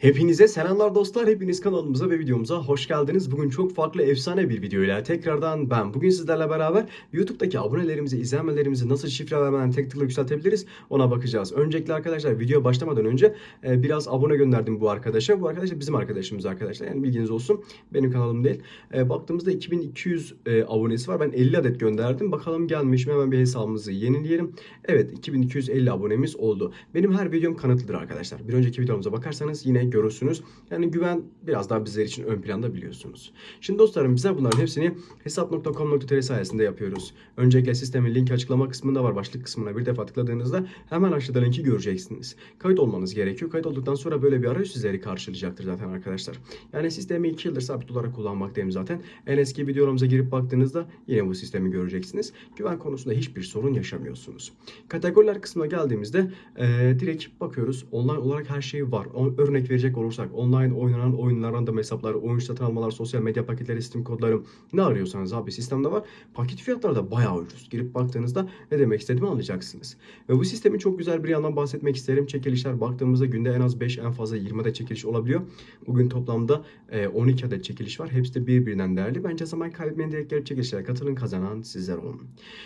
Hepinize selamlar dostlar. Hepiniz kanalımıza ve videomuza hoş geldiniz. Bugün çok farklı efsane bir videoyla tekrardan ben. Bugün sizlerle beraber YouTube'daki abonelerimizi, izlenmelerimizi nasıl şifre vermeden tek tıkla yükseltebiliriz ona bakacağız. Öncelikle arkadaşlar video başlamadan önce e, biraz abone gönderdim bu arkadaşa. Bu arkadaş da bizim arkadaşımız arkadaşlar. Yani bilginiz olsun. Benim kanalım değil. E, baktığımızda 2200 e, abonesi var. Ben 50 adet gönderdim. Bakalım gelmiş mi? Hemen bir hesabımızı yenileyelim. Evet 2250 abonemiz oldu. Benim her videom kanıtlıdır arkadaşlar. Bir önceki videomuza bakarsanız yine görürsünüz. Yani güven biraz daha bizler için ön planda biliyorsunuz. Şimdi dostlarım bizler bunların hepsini hesap.com.tr sayesinde yapıyoruz. Öncelikle sistemin linki açıklama kısmında var. Başlık kısmına bir defa tıkladığınızda hemen aşağıda linki göreceksiniz. Kayıt olmanız gerekiyor. Kayıt olduktan sonra böyle bir arayüz sizleri karşılayacaktır zaten arkadaşlar. Yani sistemi 2 yıldır sabit olarak kullanmaktayım zaten. En eski videolarımıza girip baktığınızda yine bu sistemi göreceksiniz. Güven konusunda hiçbir sorun yaşamıyorsunuz. Kategoriler kısmına geldiğimizde eee, direkt bakıyoruz. Online olarak her şey var. Örnek verecek olursak online oynanan oyunlar, random hesaplar, oyun satın almalar, sosyal medya paketleri, Steam kodları ne arıyorsanız abi sistemde var. Paket fiyatları da bayağı ucuz. Girip baktığınızda ne demek istediğimi anlayacaksınız. Ve bu sistemin çok güzel bir yandan bahsetmek isterim. Çekilişler baktığımızda günde en az 5 en fazla 20 adet çekiliş olabiliyor. Bugün toplamda e, 12 adet çekiliş var. Hepsi de birbirinden değerli. Bence zaman kaybetmeyin direkt gelip çekilişlere katılın kazanan sizler olun.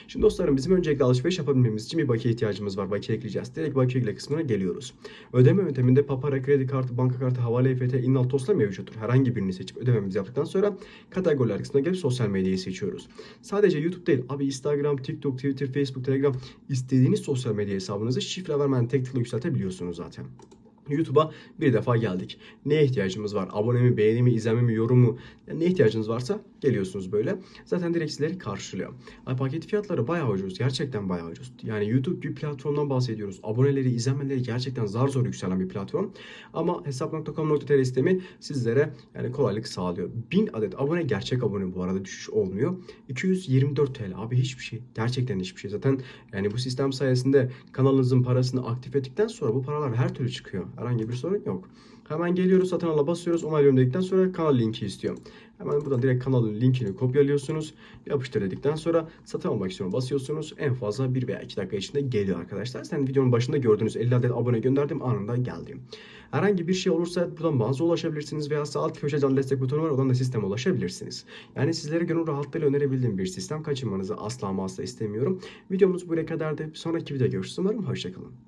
Şimdi dostlarım bizim öncelikle alışveriş yapabilmemiz için bir bakiye ihtiyacımız var. Bakiye ekleyeceğiz. Direkt bakiye ekle kısmına geliyoruz. Ödeme yönteminde Papara kredi kartı, kartı, havale EFT, innal tosla mevcuttur. Herhangi birini seçip ödememizi yaptıktan sonra kategoriler kısmına gelip sosyal medyayı seçiyoruz. Sadece YouTube değil abi Instagram, TikTok, Twitter, Facebook, Telegram istediğiniz sosyal medya hesabınızı şifre vermeden tek tıkla yükseltebiliyorsunuz zaten. YouTube'a bir defa geldik. Neye ihtiyacımız var? Abone mi, beğeni mi, izleme mi, yorum mu? Yani ne ihtiyacınız varsa geliyorsunuz böyle. Zaten direkt sizleri karşılıyor. Ay, paket fiyatları bayağı ucuz. Gerçekten bayağı ucuz. Yani YouTube bir platformdan bahsediyoruz. Aboneleri, izlenmeleri gerçekten zar zor yükselen bir platform. Ama hesap.com.tr sistemi sizlere yani kolaylık sağlıyor. 1000 adet abone gerçek abone bu arada düşüş olmuyor. 224 TL abi hiçbir şey. Gerçekten hiçbir şey. Zaten yani bu sistem sayesinde kanalınızın parasını aktif ettikten sonra bu paralar her türlü çıkıyor. Herhangi bir sorun yok. Hemen geliyoruz satın ala basıyoruz onaylıyorum dedikten sonra kanal linki istiyor. Hemen buradan direkt kanalın linkini kopyalıyorsunuz. Yapıştır dedikten sonra satın almak istiyorum basıyorsunuz. En fazla 1 veya 2 dakika içinde geliyor arkadaşlar. Sen videonun başında gördüğünüz 50 adet abone gönderdim anında geldi. Herhangi bir şey olursa buradan mağaza ulaşabilirsiniz veya sağ alt köşe destek butonu var oradan da sisteme ulaşabilirsiniz. Yani sizlere gönül rahatlığıyla önerebildiğim bir sistem kaçırmanızı asla ama asla istemiyorum. Videomuz buraya kadardı. Bir sonraki videoda görüşürüz umarım. Hoşçakalın.